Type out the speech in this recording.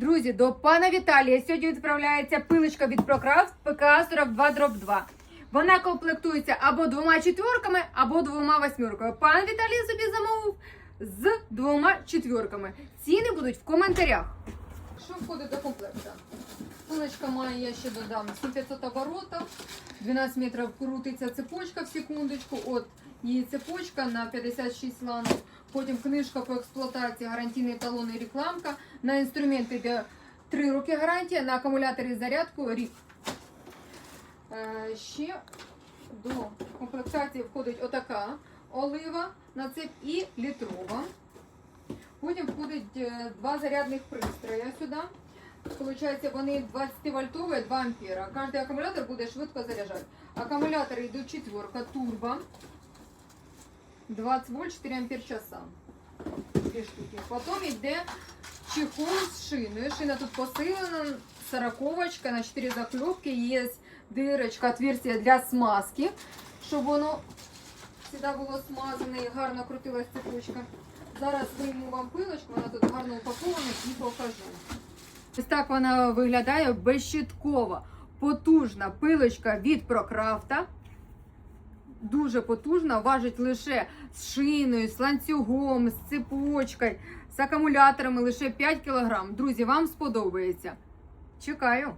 Друзі, до пана Віталія сьогодні відправляється пилочка від Прокрафт ПК 42 дроб 2. Вона комплектується або двома четверками, або двома восьмерками. Пан Віталій собі замовив з двома четверками. Ціни будуть в коментарях. Що входить до комплекту? Пилочка має, я ще додам 7500 оборотів, 12 метрів крутиться цепочка в секундочку. От її цепочка на 56 ланок. Потім книжка по експлуатації, гарантійний талон і рекламка. На інструменти йде 3 роки гарантія, на акумуляторі зарядку рік. Е, ще до комплектації входить отака олива на цеп і літрова. Потім входить е, два зарядних пристрої сюди. Получається, вони 20 вольтові, 2 ампера. Кожний акумулятор буде швидко заряджати. Акумулятори йдуть четверка, турбо. 20 вольт, 4 ампер часа. Дві штуки. Потім йде чехол з шиною. Шина тут посилена, сороковочка на 4 заклепки. Є дирочка, отверстие для смазки, щоб воно завжди було смазане і гарно крутилась цепочка. Зараз вийму вам пилочку, вона тут гарно упакована і покажу. Ось так вона виглядає безщиткова, потужна пилочка від Прокрафта. Дуже потужна, важить лише з шиною, з ланцюгом, з цепочкою, з акумуляторами лише 5 кг. Друзі, вам сподобається. Чекаю.